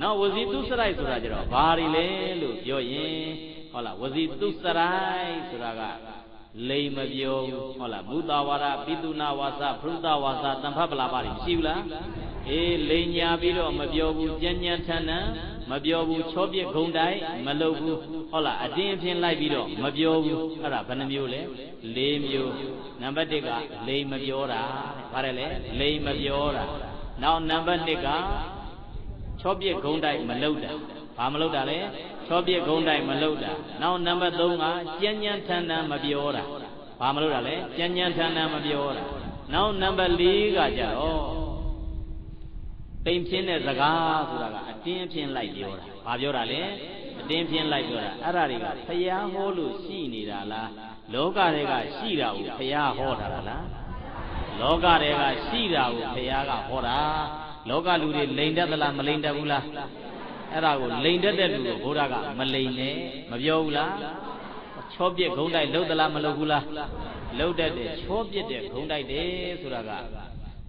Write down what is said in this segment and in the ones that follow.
နောက်ဝစီတုစရိုက်ဆိုတာကြတော့ဘာတွေလဲလို့ပြောရင်ဟုတ်လားဝစီတုစရိုက်ဆိုတာကလိမ်မပြောဘူးဟုတ်လားမူတာဝါဒပိတုနာဝါစာဖရုတဝါစာတံဖတ်ပလာပါတွေမရှိဘူးလားအေးလိမ်ညာပြီးတော့မပြောဘူးကြံ့ကြံ့ထန်ထန်မပြောဘူးချောပြစ်ဂုံတိုင်းမလုပ်ဘူးဟုတ်လားအတင်းအဖျင်းလိုက်ပြီးတော့မပြောဘူးအဲ့ဒါဘယ်နှမျိုးလဲ၄မျိုးနံပါတ်1ကလိမ်မပြောတာဗါတယ်လေလိမ်မပြောတာနောက်နံပါတ်2က ချောပြစ်ဂုံတိုင်းမလုပ်တာဘာမလုပ်တာလဲချောပြစ်ဂုံတိုင်းမလုပ်တာနောက်နံပါတ်3ကကြံ့ကြံ့ထန်ထန်မပြောတာဘာမလုပ်တာလဲကြံ့ကြံ့ထန်ထန်မပြောတာနောက်နံပါတ်4ကကြတော့တိမ်ဖြင်းတဲ့စကားဆိုတာကအတင်းဖြင်းလိုက်ပြောတာဘာပြောတာလဲအတင်းဖြင်းလိုက်ပြောတာအဲ့ဒါတွေကဖျားဟောလို့ရှိနေတာလားလောကတွေကရှိတာကိုဖျားဟောတာလားလောကတွေကရှိတာကိုဖျားကဟောတာ လောကလူတွေလိန်တတ်သလားမလိန်တတ်ဘူးလားအဲ့ဒါကိုလိန်တတ်တဲ့လူကိုဘုရားကမလိန်နဲ့မပြောဘူးလားချောပြစ်ဂုံးတိုက်လှုပ်သလားမလှုပ်ဘူးလားလှုပ်တတ်တယ်ချောပြစ်တဲ့ဂုံးတိုက်တယ်ဆိုတာက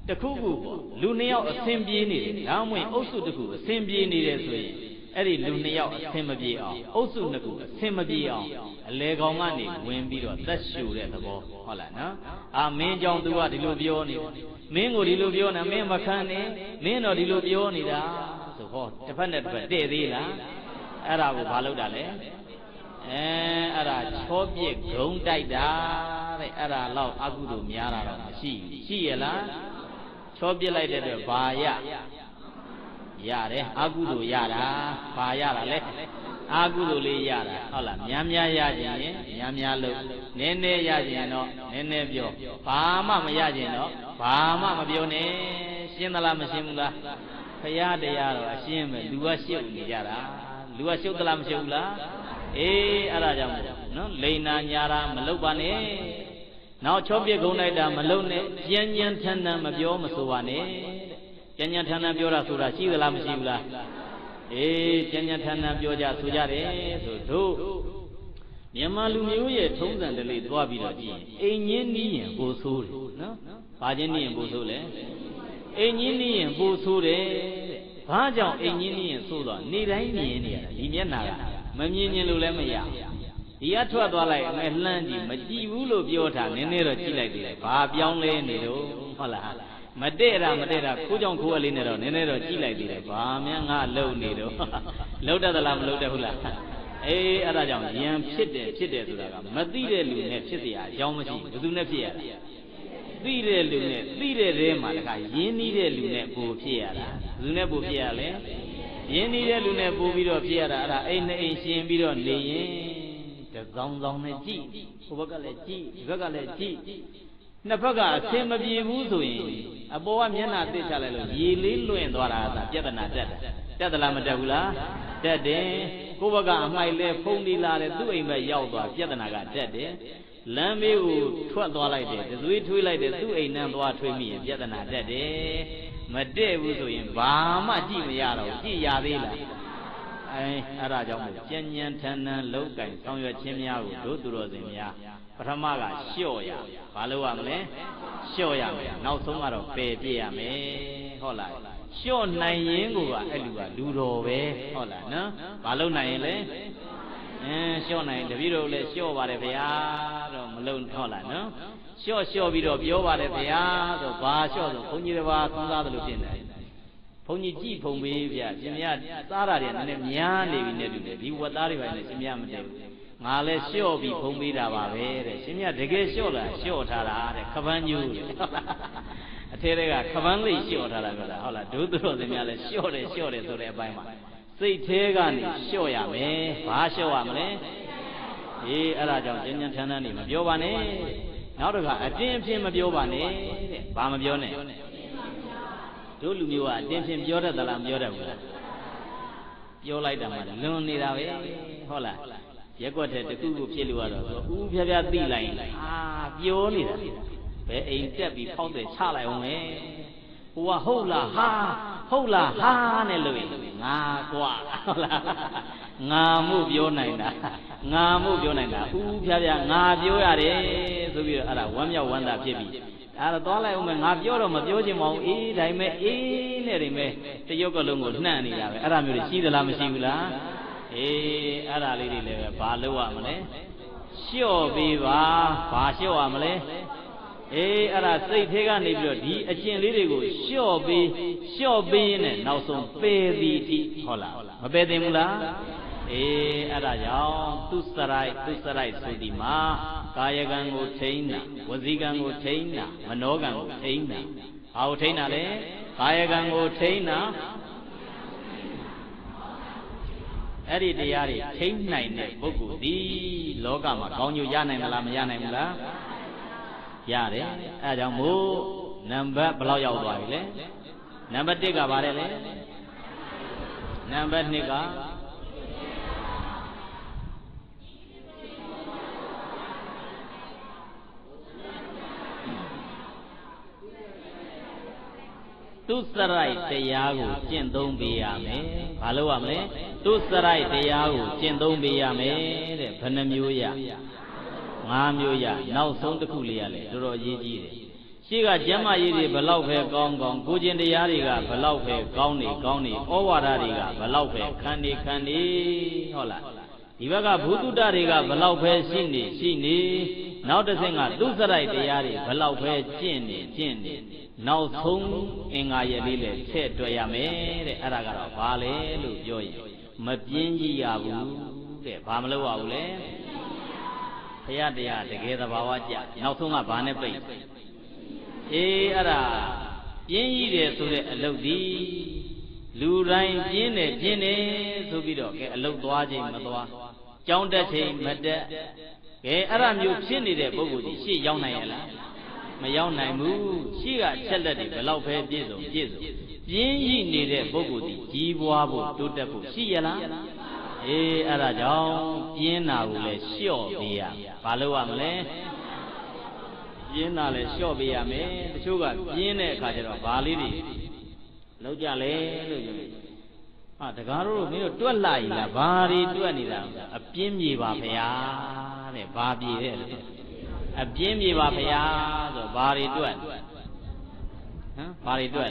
တခုခုပေါ့လူနှစ်ယောက်အဆင်ပြေနေတယ်ဒါမှမဟုတ်အုပ်စုတစ်ခုအဆင်ပြေနေတယ်ဆိုရင် အဲ့ဒီလူနှစ်ယောက်အဆင်မပြေအောင်အုပ်စုနှစ်ခုအဆင်မပြေအောင်အလေကောင်ကနေဝင်ပြီးတော့သက်ရှူတဲ့သဘောဟုတ်လားနော်အာမင်းကြောင့်သူကဒီလိုပြောနေမင်းကိုဒီလိုပြောနေမင်းမခံနဲ့မင်းတော့ဒီလိုပြောနေတာဆိုဟောတစ်ဖက်နဲ့တစ်ဖက်တဲ့သေးလားအဲ့ဒါကိုဘာလုပ်တာလဲအဲအဲ့ဒါချောပြစ်ဂုံတိုက်တာတဲ့အဲ့ဒါတော့အကုသို့များတာတော့မရှိဘူးရှိရလားချောပြစ်လိုက်တဲ့အတွက်ဘာရ ရတယ်အာကုသိုလ်ရတာဘာရတာလဲအာကုသိုလ်လေးရတာဟုတ်လားများများရခြင်းရင်များများလို့နည်းနည်းရခြင်းတော့နည်းနည်းပြောဘာမှမရခြင်းတော့ဘာမှမပြောနဲ့ရှင်းသလားမရှင်းဘူးလားဖရာတရားတော့အရှင်းပဲလူကရှုပ်နေကြတာလူကရှုပ်သလားမရှုပ်ဘူးလားအေးအဲ့ဒါကြောင့်နော်လိန်နာညာတာမလုပ်ပါနဲ့နောက်ချောပြစ်ကုန်လိုက်တာမလုပ်နဲ့ကြမ်းကြမ်းထန်ထန်မပြောမဆိုပါနဲ့ ကြမ်းကြမ်းထန်ထန်ပြောတာဆိုတာရှိသလားမရှိဘူးလားအေးကြမ်းကြမ်းထန်ထန်ပြောကြဆိုကြတယ်ဆိုတို့မြန်မာလူမျိုးရဲ့ထုံးစံတလေးသွားပြီးတော့ကြည့်ရင်အိမ်ချင်းနီးရင်ပိုဆိုးတယ်နော်ဘာချင်းနီးရင်ပိုဆိုးလဲအိမ်ချင်းနီးရင်ပိုဆိုးတယ်ဘာကြောင့်အိမ်ချင်းနီးရင်ဆိုးတော့နေတိုင်းမြင်နေရတာဒီမျက်နာကမမြင်ရင်လို့လည်းမရဒီကထွက်သွားလိုက်အမေလှမ်းကြည့်မကြည့်ဘူးလို့ပြောတာနည်းနည်းတော့ကြည့်လိုက်သေးတယ်ဘာပြောင်းလဲနေလို့ဟုတ်လား မတည့်တာမတည့်တာခိုးကြောင်ခိုးအလေးနဲ့တော့နည်းနည်းတော့ကြည့်လိုက်သေးတယ်ဘာများငါလုံနေတော့လုံတတ်သလားမလုံတတ်ဘူးလားအေးအဲ့ဒါကြောင့်ယံဖြစ်တယ်ဖြစ်တယ်ဆိုတာကမသိတဲ့လူနဲ့ဖြစ်เสียအကြောင်းမရှိဘူးဘယ်သူနဲ့ဖြစ်ရတာသိတဲ့လူနဲ့သိတဲ့တဲမှာတခါယဉ်နီးတဲ့လူနဲ့ပိုဖြစ်ရတာဘယ်သူနဲ့ပိုဖြစ်ရလဲယဉ်နီးတဲ့လူနဲ့ပိုပြီးတော့ဖြစ်ရတာအဲ့ဒါအိမ်နဲ့အိမ်ရှင်ပြီးတော့နေရင်တစောင်းစောင်းနဲ့ကြည့်ဟိုဘက်ကလည်းကြည့်ဒီဘက်ကလည်းကြည့် နှစ်ဖက်ကအဆင်မပြေဘူးဆိုရင်အပေါ်ကမျက်နှာတစ်ချလိုက်လို့ရေလေးလွင့်သွားတာကပြဿနာတက်တယ်တက်သလားမတက်ဘူးလားတက်တယ်ကိုယ့်ဘက်ကအမိုက်လဲဖုံးနေလာတယ်သူ့အိမ်ဘက်ရောက်သွားပြဿနာကတက်တယ်လမ်းမေးကိုထွက်သွားလိုက်တယ်တသွေးထွေးလိုက်တယ်သူ့အိမ်နန်းသွားထွေးမိရင်ပြဿနာတက်တယ်မတက်ဘူးဆိုရင်ဘာမှကြည့်မရတော့ကြည့်ရသေးလားအဲအဲ့ဒါကြောင့်မို့ကြဉ္ဉံထန်ထန်လောက်ကင်ဆောင်ရွက်ခြင်းများကိုတို့သူတော်စင်များပ ထမကလျှော့ရဘာလို့ရမလဲလျှော့ရမယ်နောက်ဆုံးကတော့ပယ်ပြစ်ရမယ်ဟုတ်လားလျှော့နိုင်ရင်ကိုကအဲ့လူကလူတော်ပဲဟုတ်လားနော်ဘာလို့နိုင်ရင်လဲအဲလျှော့နိုင်တပည့်တော်လည်းလျှော့ပါတယ်ဗျာတော့မလုံဟုတ်လားနော်လျှော့လျှော့ပြီးတော့ပြောပါတယ်ဗျာဆိုဘာလျှော့ဆိုဘုန်းကြီးတစ်ပါးသုံးသားတယ်လို့ပြင်တယ်ဘုန်းကြီးကြည်ဖုံပေးဗျရှင်မြတ်စားတာတွေနည်းနည်းများနေပြီနဲ့တူတယ်ဒီဝတ်သားတွေပါနဲ့ရှင်မြတ်မတည့်ဘူး ငါလည်းလျှော့ပြီးဖုံးပေးတာပါပဲတဲ့ရှင်မြတ်တကယ်လျှော့လားလျှော့ထားတာတဲ့ခပန်းညူးတဲ့အထဲတွေကခပန်းလေးလျှော့ထားတာပြောတာဟုတ်လားဒုသူတော်စင်များလည်းလျှော့တယ်လျှော့တယ်ဆိုတဲ့အပိုင်းမှာစိတ်သေးကနေလျှော့ရမယ်ဘာလျှော့ရမလဲအေးအဲ့ဒါကြောင့်ကျဉ်းကျဉ်းထန်းထန်းနေမပြောပါနဲ့နောက်တစ်ခါအတင်းအဖျင်းမပြောပါနဲ့တဲ့ဘာမပြောနဲ့တို့လူမျိုးကအတင်းဖြင့်ပြောတတ်သလားမပြောတတ်ဘူးလားပြောလိုက်တာမှလွန်နေတာပဲဟုတ်လား ရက်ွက်တဲ့တခုခုဖြစ်လို့ရတော့ဥဖျားဖျားသိလိုက်ရင်အာပြောနေတာဘယ်အိမ်တက်ပြီးဖောက်တယ်ချလိုက်အောင်ပဲဟိုကဟုတ်လားဟာဟဟုတ်လားဟာနဲ့လို့ငါကွာဟုတ်လားငါမှုပြောနိုင်တာငါမှုပြောနိုင်တာဦးဖျားဖျားငါပြောရတယ်ဆိုပြီးတော့အဲ့ဒါဝမ်းမြောက်ဝမ်းသာဖြစ်ပြီးအဲ့တော့သွားလိုက်အောင်မယ်ငါပြောတော့မပြောချင်ပါဘူးအေးဒါပေမဲ့အေးနဲ့နေမဲ့တရုတ်ကလုံးကိုနှံ့နေတာပဲအဲ့ဒါမျိုးတွေရှိသလားမရှိဘူးလား အေးအဲ့ဒါလေးတွေလည်းပဲဘာလုပ်ရမလဲလျှော့ပေးပါဘာလျှော့ရမလဲအေးအဲ့ဒါစိတ်ထဲကနေပြီးတော့ဒီအကျင့်လေးတွေကိုလျှော့ပေးလျှော့ပေးရင်နောက်ဆုံးပယ်သည်အထိဟုတ်လားမပယ်သင့်ဘူးလားအေးအဲ့ဒါကြောင့်သူစရိုက်သူစရိုက်ဆိုဒီမှာကာယကံကိုထိန်းတာဝစီကံကိုထိန်းတာမနောကံကိုထိန်းတာဘာကိုထိန်းတာလဲကာယကံကိုထိန်းတာ အဲ့ဒီတရားတွေထိန်းနိုင်တဲ့ပုဂ္ဂိုလ်ဒီလောကမှာကောင်းကျိုးရနိုင်မလားမရနိုင်ဘူးလားရတယ်အဲဒါကြောင့်မို့နံပါတ်ဘယ်လောက်ရောက်သွားပြီလဲနံပါတ်1ကဘာလဲလဲနံပါတ်2က သူစရိုက်တရားကိုကျင့်သုံးပေးရမယ်။ဘာလို့ရမလဲ။သူစရိုက်တရားကိုကျင့်သုံးပေးရမယ်တဲ့ဘယ်နှမျိုးရ။၅မျိုးရ။နောက်ဆုံးတစ်ခုလေးရလေတော်တော်အရေးကြီးတယ်။ရှိကကျမ်းမာရေးတွေဘလောက်ပဲကောင်းကောင်းကိုကျင်တရားတွေကဘလောက်ပဲကောင်းနေကောင်းနေဩဝါဒတွေကဘလောက်ပဲခံနေခံနေဟုတ်လား။ဒီဘက်ကဘုသူတ္တတွေကဘလောက်ပဲရှိနေရှိနေနောက်တစ်ဆင့်ကသူစရိုက်တရားတွေဘလောက်ပဲကျင့်နေကျင့်နေ နောက်ဆုံးအင်္ဂါရက်လေးလည်းထည့်တွက်ရမယ်တဲ့အဲ့ဒါကတော့ဘာလဲလို့ပြောရင်မပြင်းကြီးရဘူးတဲ့ဘာမလုပ်ရဘူးလဲဘုရားတရားတကယ်သဘာဝကြနောက်ဆုံးကဘာနဲ့ပိတ်အေးအဲ့ဒါပြင်းကြီးတယ်ဆိုတဲ့အလုပ်ဒီလူတိုင်းပြင်းတယ်ပြင်းတယ်ဆိုပြီးတော့ကဲအလုပ်သွားခြင်းမသွားကြောင်းတက်ခြင်းမတက်ကဲအဲ့ဒါမျိုးဖြစ်နေတဲ့ပုဂ္ဂိုလ်ကြီးရှေ့ရောက်နိုင်ရလား မရောက်နိုင်ဘူးရှိကချက်လက်တွေဘယ်လောက်ပဲပြည့်စုံပြည့်စုံပြင်းရည်နေတဲ့ပုဂ္ဂိုလ်ဒီကြီးပွားဖို့တိုးတက်ဖို့ရှိရလားအေးအဲ့ဒါကြောင့်ပြင်းတာကိုလည်းလျှော့ပေးရဘာလို့ရမလဲပြင်းတာလည်းလျှော့ပေးရမယ်တချို့ကပြင်းတဲ့အခါကျတော့ဘာလေးတွေလောက်ကြလဲလို့ပြောဟာတကားတို့မင်းတို့တွက်လိုက်လားဘာတွေတွက်နေတာအပြင်းမြေပါဗျာတဲ့ဘာပြေတဲ့လို့ အပြင်းပြေပါဗျာဆိုဘာတွေတွက်ဟမ်ဘာတွေတွက်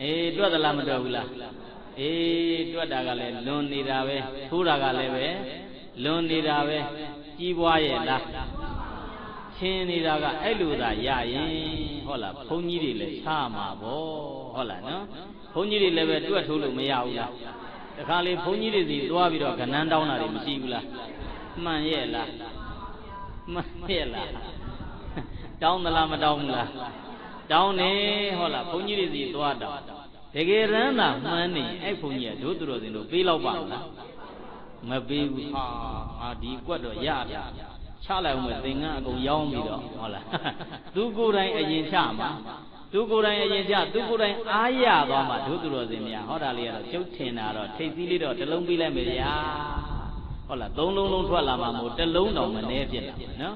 အေးတွက်သလားမတွက်ဘူးလားအေးတွက်တာကလည်းလွန်နေတာပဲထိုးတာကလည်းပဲလွန်နေတာပဲကြီးပွားရဲ့လားချင်းနေတာကအဲ့လိုသာရရင်ဟုတ်လားဘုန်းကြီးတွေလည်းချမှာပေါ့ဟုတ်လားနော်ဘုန်းကြီးတွေလည်းပဲတွက်ထိုးလို့မရဘူးလားတခါလေဘုန်းကြီးတွေစီသွားပြီးတော့ကဏ္ဍတောင်းတာတွေမရှိဘူးလားမှန်ရဲ့လား မှန်ရဲ့လားတောင်းသလားမတောင်းဘူးလားတောင်းနေဟုတ်လားဘုန်းကြီးတွေစီသွားတောင်းတကယ်ရမ်းသာမှန်းနေအဲ့ဘုန်းကြီးကဒုသူတော်စင်တို့ပေးလောက်ပါလားမပေးဘူးဟာငါဒီကွက်တော့ရပြချလိုက်အောင်မယ်သင်္ကန်းအကုန်ရောင်းပြီးတော့ဟုတ်လားသူကိုယ်တိုင်အရင်ချမှာသူကိုယ်တိုင်အရင်ချသူကိုယ်တိုင်အားရသွားမှဒုသူတော်စင်များဟောတာလေးကတော့ကျုပ်ထင်တာတော့ထိတ်စည်းလေးတော့တလုံးပေးလိုက်မယ်ဗျာ ဟုတ်လားသုံးလုံးလုံးထွက်လာမှမို့တစ်လုံးတောင်မနှဲဖြစ်လာနော်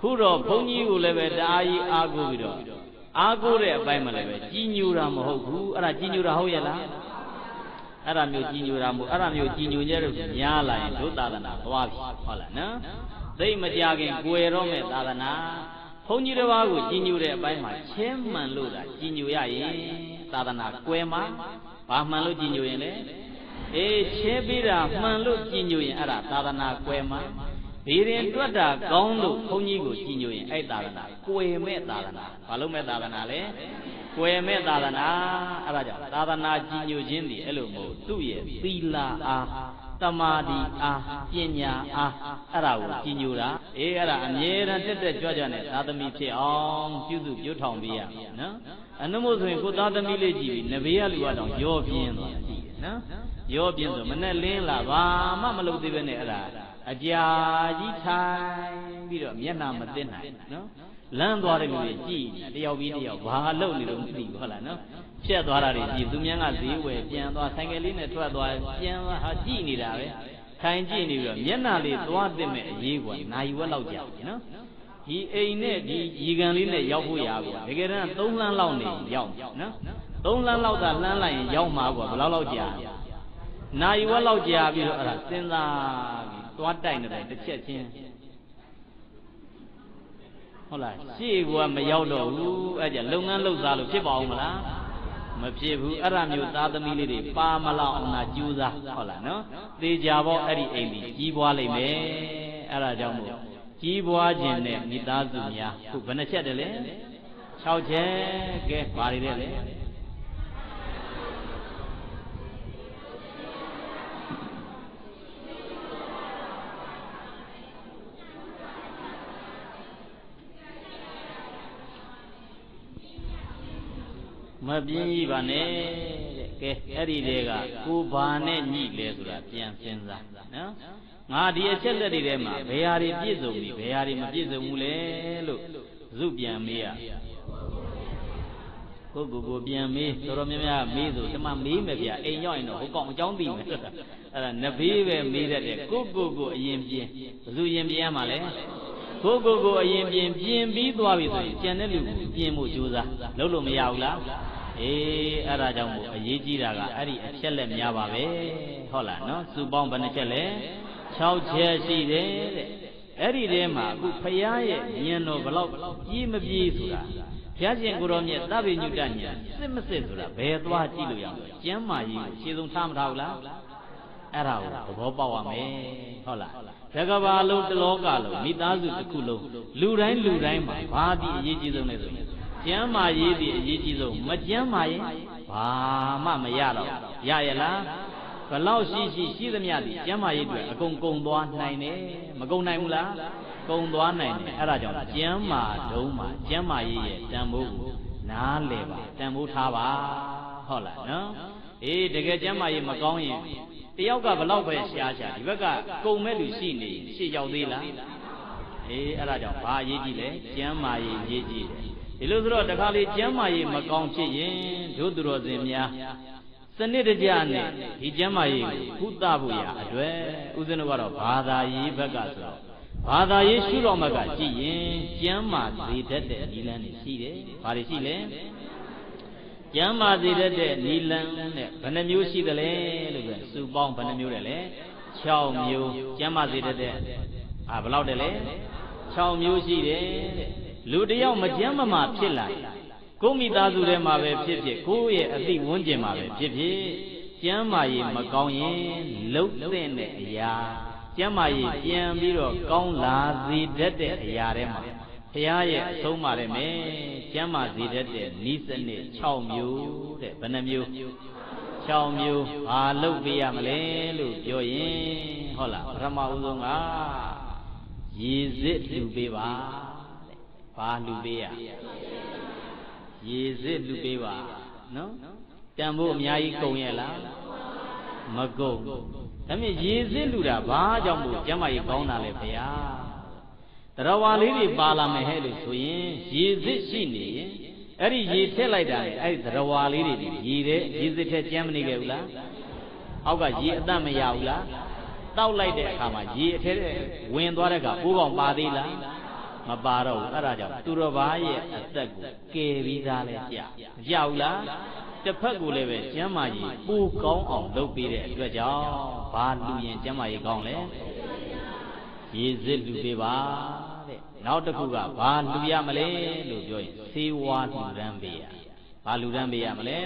ခုတော့ဘုန်းကြီးကိုလည်းပဲတအားကြီးအားကိုးပြီးတော့အားကိုးတဲ့အပိုင်းမှာလည်းပဲကြီးညိုတာမဟုတ်ဘူးအဲ့ဒါကြီးညိုတာဟုတ်ရဲ့လားအဲ့ဒါမျိုးကြီးညိုတာမို့အဲ့ဒါမျိုးကြီးညိုကြလို့များလာရင်ဒုသာသနာသွားပြီဟုတ်လားနော်သိမကြခင်ကိုယ်ရောမဲ့သာသနာဘုန်းကြီးတစ်ပါးကိုကြီးညိုတဲ့အပိုင်းမှာချင်းမှန်လို့တာကြီးညိုရရင်သာသနာကွယ်မှာဘာမှန်လို့ကြီးညိုရင်လဲ အေးချဲပေးတာမှန်လို့ကြည်ညိုရင်အဲ့ဒါသာသနာကွယ်မှာဘေရင်တွက်တာကောင်းလို့ဘုန်းကြီးကိုကြည်ညိုရင်အဲ့သာသနာကွယ်မဲ့သာသနာဘာလို့မဲ့သာသနာလဲကွယ်မဲ့သာသနာအဲ့ဒါကြောင့်သာသနာကြည်ညိုခြင်းဒီအဲ့လိုမဟုတ်သူ့ရဲ့သီလအားတမာတိအားပညာအားအဲ့ဒါကိုကြည်ညိုတာအေးအဲ့ဒါအမြဲတမ်းတက်တက်ကြွကြွနဲ့သာသမီဖြစ်အောင်ပြုစုပြုထောင်ပေးရမယ်နော်အနုမို့ဆိုရင်ကိုသာသမီလေးကြည့်ပြီးနဘေးကလူကတော့ရောပြင်းသွားကြည့် နော်ရောပြင်းဆိုမနဲ့လင်းလာဘာမှမလုပ်သေးပဲနဲ့အဲ့ဒါအကြာကြီးထိုင်ပြီးတော့မျက်နှာမသိနိုင်နော်လမ်းသွားတဲ့လူတွေကြည့်တယောက်ပြီးတယောက်ဘာလုပ်နေလို့မသိဘူးဟုတ်လားနော်ဖြတ်သွားတာတွေကြည့်သူများကဈေးဝယ်ပြန်သွားဆိုင်ကယ်လေးနဲ့ထွက်သွားပြန်သွားဟာကြည့်နေတာပဲထိုင်ကြည့်နေပြီးတော့မျက်နှာလေးသွားသိမဲ့အရေးကွာနိုင်ဝက်လောက်ကြာနော်ဒီအိမ်နဲ့ဒီရီကန်လေးနဲ့ရောက်ဖို့ရပါဘူးတကယ်တမ်း3လမ်းလောက်နေရောက်နော် သုံးလမ်းလောက်သာလှမ်းလိုက်ရင်ရောက်မှာကွာဘယ်လောက်လောက်ကြာနိုင်ဝက်လောက်ကြာပြီးတော့အဲ့ဒါစဉ်းစားပြီးသွားတိုက်နေတယ်တစ်ချက်ချင်းဟုတ်လားရှေ့ကမရောက်တော့ဘူးအဲ့ကြလုပ်ငန်းလုပ်စားလို့ဖြစ်ပါအောင်မလားမဖြစ်ဘူးအဲ့ဒါမျိုးသားသမီးလေးတွေပါမလောက်အောင်သာကြိုးစားဟုတ်လားနော်သေချာပေါ့အဲ့ဒီအိမ်ကြီးကြီးပွားလိမ့်မယ်အဲ့ဒါကြောင့်မို့ကြီးပွားခြင်းနဲ့မိသားစုများခုဘယ်နှချက်တည်းလဲ6ချက်ကဲဘာတွေလဲ မပြင်းကြီးပါနဲ့တဲ့ကဲအဲ့ဒီတွေကကိုဘာနဲ့ညှိလဲဆိုတာပြန်စဉ်းစားနော်ငါဒီအချက်လက်တွေထဲမှာဘယ်ဟာတွေပြည့်စုံပြီဘယ်ဟာတွေမပြည့်စုံဘူးလဲလို့ဇုပြန်မေးရကိုကိုကိုပြန်မေးတော်တော်များများမေးဆိုတမမေးမယ်ဗျအိမ်ရောက်ရင်တော့ဟိုကောင်အကြောင်းသိမယ်အဲ့ဒါနဘေးပဲမေးတတ်တယ်ကိုကိုကိုအရင်ပြင်ဘယ်သူရင်ပြင်ရမှာလဲကိုကိုကိုအရင်ပြင်ပြင်ပြီးသွားပြီဆိုရင်ကျန်တဲ့လူကိုပြင်ဖို့ကြိုးစားလုပ်လို့မရဘူးလား အေးအဲ့ဒါကြောင့်မို့အရေးကြီးတာကအဲ့ဒီအချက်လက်များပါပဲဟုတ်လားနော်စုပေါင်းဘယ်နှချက်လဲ6ချက်ရှိတယ်တဲ့အဲ့ဒီထဲမှာအခုဖရာရဲ့ဉာဏ်တော်ဘလောက်ကြီးမကြီးဆိုတာဘုရားရှင်ကိုရောမြတ်သဗ္ဗညုတဉာဏ်စစ်မစစ်ဆိုတာဘယ်သွားကြည့်လို့ရမလဲကျမ်းမာကြီးကိုခြေဆုံးထားမထားဘူးလားအဲ့ဒါကိုသဘောပေါက်ရမယ်ဟုတ်လားတကဘာလုံးတလောကလုံးမိသားစုတစ်ခုလုံးလူတိုင်းလူတိုင်းမှာဘာဒီအရေးကြီးဆုံးလဲဆိုရင် ကျမ်းမာရေးဒီအရေးကြီးဆုံးမကျမ်းမာရင်ဘာမှမရတော့ရရလားဘလောက်ရှိရှိရှိသမျှဒီကျမ်းမာရေးတွေအကုန်ကုန်သွားနိုင်တယ်မကုန်နိုင်ဘူးလားကုန်သွားနိုင်တယ်အဲ့ဒါကြောင့်ကျမ်းမာတုံးမှာကျမ်းမာရေးရဲ့တန်ဖိုးကိုနားလည်ပါတန်ဖိုးထားပါဟုတ်လားနော်အေးတကယ်ကျမ်းမာရေးမကောင်းရင်တယောက်ကဘလောက်ပဲရှားရှားဒီဘက်ကကုံမဲ့လူရှိနေရှေ့ရောက်သေးလားအေးအဲ့ဒါကြောင့်ဘာအရေးကြီးလဲကျမ်းမာရေးရေးကြည့်တယ် ဒီလိုဆိုတော့တခါလေကျမ်းမာရေးမကောင်းဖြစ်ရင်တို့သူတော်စင်များစနစ်တကျနဲ့ဒီကျမ်းမာရေးကိုကုသဖို့ရအတွက်ဥစဉ်တို့ကတော့ဘာသာရေးဘက်ကဆိုတော့ဘာသာရေးရှုတော်မကကြည့်ရင်ကျမ်းမာစေတတ်တဲ့နိလန်းတွေရှိတယ်။ဘာတွေရှိလဲ။ကျမ်းမာစေတတ်တဲ့နိလန်းနဲ့ဘယ်နှမျိုးရှိသလဲလို့ပြောစုပေါင်းဘယ်နှမျိုးတယ်လဲ။6မျိုးကျမ်းမာစေတတ်တဲ့အာဘယ်လောက်တယ်လဲ။6မျိုးရှိတယ်တဲ့။ လူတယောက်မကြမ်းမမာဖြစ်လာကိုမိသားစုထဲမှာပဲဖြစ်ဖြစ်ကိုယ့်ရဲ့အသိဝန်းကျင်မှာပဲဖြစ်ဖြစ်ကျမ်းမာရေးမကောင်းရင်လှုပ်တဲ့အရာကျမ်းမာရေးပြန်ပြီးတော့ကောင်းလာစေတတ်တဲ့အရာတွေမှာဘုရားရဲ့အဆုံးပါတဲ့မယ်ကျမ်းမာစေတတ်တဲ့ဤစနစ်6မျိုးတဲ့ဘယ်နှမျိုး6မျိုးဘာလုပ်ပေးရမလဲလို့ပြောရင်ဟုတ်လားပထမဦးဆုံးကရည်စစ်လူပေးပါ ဘာလူပေးရရေစစ်လူပေးပါနော်တန်ဖို့အများကြီးကုန်ရဲ့လားမကုန်ဒါမြင်ရေစစ်လူတာဘာကြောင့်မို့ကျမ်းမာရေးကောင်းတာလဲဗျာတရားဝါလေးတွေပါလာမယ်ဟဲ့လို့ဆိုရင်ရေစစ်ရှိနေရင်အဲ့ဒီရေထည့်လိုက်တာအဲ့ဒီတရားဝါလေးတွေရေတဲ့ရေစစ်ထက်ကျမ်းမနေခဲ့ဘူးလားအောက်ကရေအတတ်မရဘူးလားတောက်လိုက်တဲ့အခါမှာရေအထဲဝင်သွားတဲ့အခါပိုးကောင်ပါသေးလား မပါတော့ဘူးအဲ့ဒါကြောင့်သူတော်ဘာရဲ့အသက်ကိုကယ်ပြီးသားလဲကြမကြဘူးလားတစ်ဖက်ကိုလည်းပဲကျမ်းမာရေးပူကောင်းအောင်လုပ်ပေးတဲ့အတွက်ကြောင့်ဘာလူရင်ကျမ်းမာရေးကောင်းလဲရေစစ်လူပေးပါတဲ့နောက်တစ်ခုကဘာလူရမလဲလို့ပြောရင်သေဝါလူရန်ပေးရဘာလူရန်ပေးရမလဲ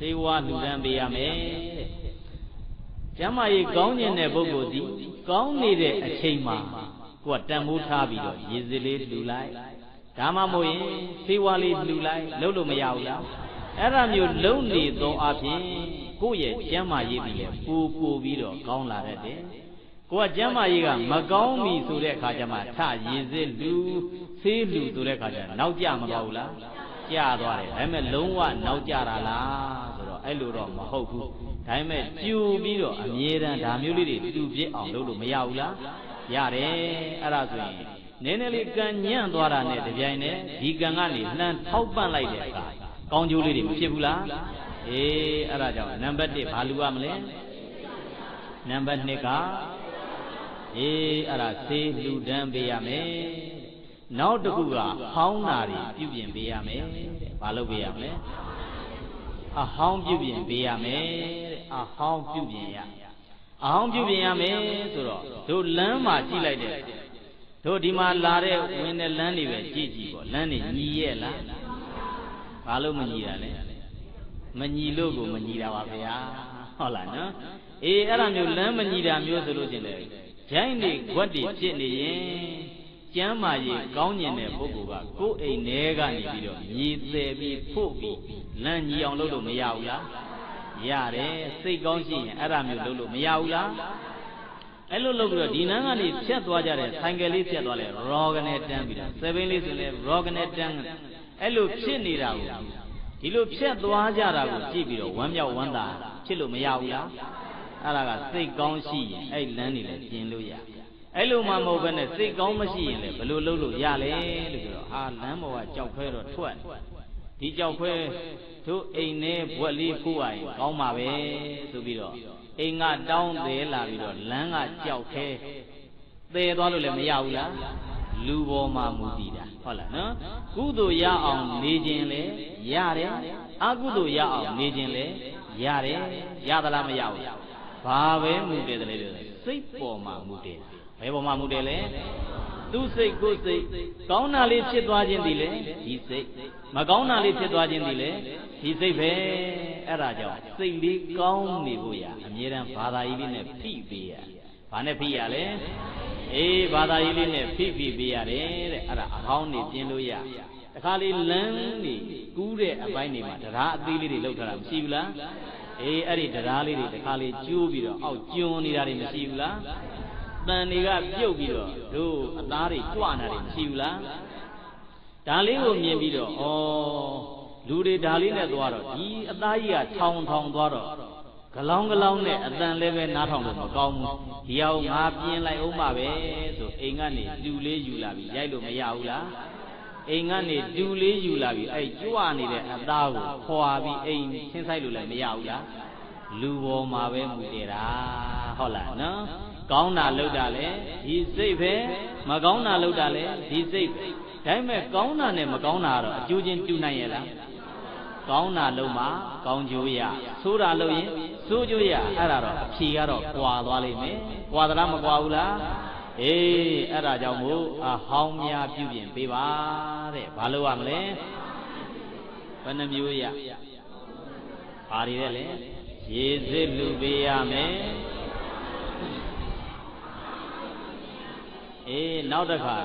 သေဝါလူရန်ပေးရမယ်တဲ့ကျမ်းမာရေးကောင်းခြင်းတဲ့ပုဂ္ဂိုလ်ဒီကောင်းနေတဲ့အချိန်မှာ ကိုကတန်ဖိုးထားပြီးတော့ရေစစ်လေးလှူလိုက်ဒါမှမဟုတ်ရင်ဖေးဝါလေးလှူလိုက်လုံးလို့မရဘူးလားအဲ့ဒါမျိုးလုံးနေသောအဖြစ်ကိုယ့်ရဲ့ကျမ်းမာရေးပြီးလေပူပူပြီးတော့ကောင်းလာတတ်တယ်ကိုကကျမ်းမာရေးကမကောင်းပြီဆိုတဲ့အခါကျမှထရေစစ်လူဖေးလူဆိုတဲ့အခါကျနောက်ကြမသွားဘူးလားကြသွားတယ်ဒါပေမဲ့လုံးဝနောက်ကြတာလားဆိုတော့အဲ့လိုတော့မဟုတ်ဘူးဒါပေမဲ့ကြူပြီးတော့အမြဲတမ်းဒါမျိုးလေးတွေတူပြစ်အောင်လုပ်လို့မရဘူးလား ရတယ်အဲ့ဒါဆိုရင်နည်းနည်းလေးကံညံ့သွားတာနဲ့တပြိုင်တည်းဒီကံကနေလှမ်းထောက်ပံ့လိုက်တဲ့အခါကောင်းကျိုးလေးတွေမဖြစ်ဘူးလားအေးအဲ့ဒါကြောင့်နံပါတ်1ဘာလူရမလဲနံပါတ်2ကအေးအဲ့ဒါသေလူဒန်းပေးရမယ်နောက်တစ်ခုကဟောင်းတာတွေပြုပြင်ပေးရမယ်တဲ့ဘာလုပ်ပေးရမလဲအဟောင်းပြုပြင်ပေးရမယ်တဲ့အဟောင်းပြုပြင်ရ အဟောင်းပြုပြင်ရမယ်ဆိုတော့တို့လမ်းမှာကြည့်လိုက်တဲ့တို့ဒီမှာလာတဲ့ဝင်တဲ့လမ်းတွေပဲကြည့်ကြည့်ပေါ့လမ်းတွေညီရဲ့လားဘာလို့မညီတာလဲမညီလို့ကိုမညီတာပါဗျာဟုတ်လားနော်အေးအဲ့ဒါမျိုးလမ်းမညီတာမျိုးဆိုလို့ချင်းလေဂျိုင်းတွေခွက်တွေဖြစ်နေရင်ကျမ်းမာရေးကောင်းကျင်တဲ့ပုဂ္ဂိုလ်ကကိုယ်အိမ်ထဲကနေပြီးတော့မြေသေးပြီးဖို့ပြီးလမ်းညီအောင်လုပ်လို့မရဘူးလား ရတယ်စိတ်ကောင်းရှိရင်အဲ့ဒါမျိုးလုပ်လို့မရဘူးလားအဲ့လိုလုပ်ပြီးတော့ဒီနန်းကနေဖြတ်သွားကြတဲ့ဆိုင်ကယ်လေးဖြတ်သွားလဲရောကနေတန်းပြီးတော့7ဘင်းလေးဆိုလဲရောကနေတန်းအဲ့လိုဖြစ်နေတာကိုဒီလိုဖြတ်သွားကြတာကိုကြည့်ပြီးတော့ဝမ်းမြောက်ဝမ်းသာဖြစ်လို့မရဘူးလားအဲ့ဒါကစိတ်ကောင်းရှိရင်အဲ့လမ်းနေလဲကျင်လို့ရအဲ့လိုမှမဟုတ်ဘဲနဲ့စိတ်ကောင်းမရှိရင်လည်းဘယ်လိုလုပ်လို့ရလဲလို့ပြောတော့အာလမ်းပေါ်ကကြောက်ခွဲတော့ထွက် ဒီကြောက်ခွဲတို့အိမ်နဲ့ဘွက်လေးဖိုးရရင်ကောင်းပါပဲဆိုပြီးတော့အိမ်ကတောင်းသေးလာပြီးတော့လမ်းကကြောက်ခဲသေသွားလို့လည်းမရဘူးလားလူပေါ်မှာမူတည်တာဟုတ်လားနော်ကုသိုလ်ရအောင်နေခြင်းလေရတယ်အကုသိုလ်ရအောင်နေခြင်းလေရတယ်ရသလားမရဘူးဘာပဲမူတယ်လေစိတ်ပေါ်မှာမူတယ်ဘယ်ပေါ်မှာမူတယ်လဲ သူစိတ်ကိုယ်စိတ်ကောင်းတာလေးဖြစ်သွားခြင်းဒီလေဒီစိတ်မကောင်းတာလေးဖြစ်သွားခြင်းဒီလေဒီစိတ်ပဲအဲ့ဒါကြောင့်စိတ်လေးကောင်းနေဖို့ရအမြဲတမ်းဘာသာရေးလေးနဲ့ဖိပေးရဘာနဲ့ဖိရလဲအေးဘာသာရေးလေးနဲ့ဖိဖိပေးရတယ်တဲ့အဲ့ဒါအဟောင်းနေပြင်းလို့ရတခါလေးလမ်းနေကူးတဲ့အပိုင်းတွေမှာတရားအသေးလေးတွေလောက်ထားတာမရှိဘူးလားအေးအဲ့ဒီတရားလေးတွေတခါလေးကျိုးပြီးတော့အောက်ကျွန်းနေတာတွေမရှိဘူးလား တန်တွေကပြုတ်ပြီးတော့တို့အသားတွေကြွနာတွေမရှိဘူးလားဒါလေးကိုမြင်ပြီးတော့ဩလူတွေဒါလေးနဲ့သွားတော့ဒီအသားကြီးကထောင်ထောင်သွားတော့ဂလောင်းဂလောင်းနဲ့အတန်လည်းပဲနားထောင်လို့မကောင်းဘူးဒီအောင်ငါပြင်းလိုက်အောင်ပါပဲဆိုအိမ်ကနေလူလေးယူလာပြီးရိုက်လို့မရဘူးလားအိမ်ကနေလူလေးယူလာပြီးအဲ့ကြွနေတဲ့အသားကိုခွာပြီးအိမ်ချင်းဆိုင်လို့လည်းမရဘူးလားလူပေါ်မှာပဲမူတည်တာဟုတ်လားနော် ကောင်းတာလုပ်တာလေဒီစိတ်ပဲမကောင်းတာလုပ်တာလေဒီစိတ်ပဲဒါပေမဲ့ကောင်းတာနဲ့မကောင်းတာကတော့အကျိုးချင်းတူနိုင်ရဲ့လားကောင်းတာလုပ်မှကောင်းကျိုးရဆိုးတာလုပ်ရင်ဆိုးကျိုးရအဲ့ဒါတော့အဖြေကတော့ကွာသွားလိမ့်မယ်ကွာသလားမကွာဘူးလားအေးအဲ့ဒါကြောင့်မို့အဟောင်းများပြုပြင်ပေးပါတဲ့ဘာလို့ရမလဲဘယ်နှမျိုးရဘာတွေလဲလေရေစစ်လူပေးရမယ် အေးနောက်တစ်ခါ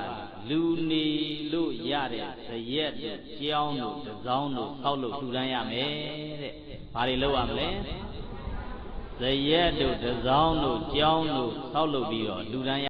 လူနေလို့ရတဲ့ဇရက်တို့ကြောင်းတို့တစောင်းတို့ဆောက်လို့ထူတန်းရမယ်တဲ့ဘာတွေလုပ်ရမလဲဇရက်တို့တစောင်းတို့ကြောင်းတို့ဆောက်လုပ်ပြီးတော့လူတန်း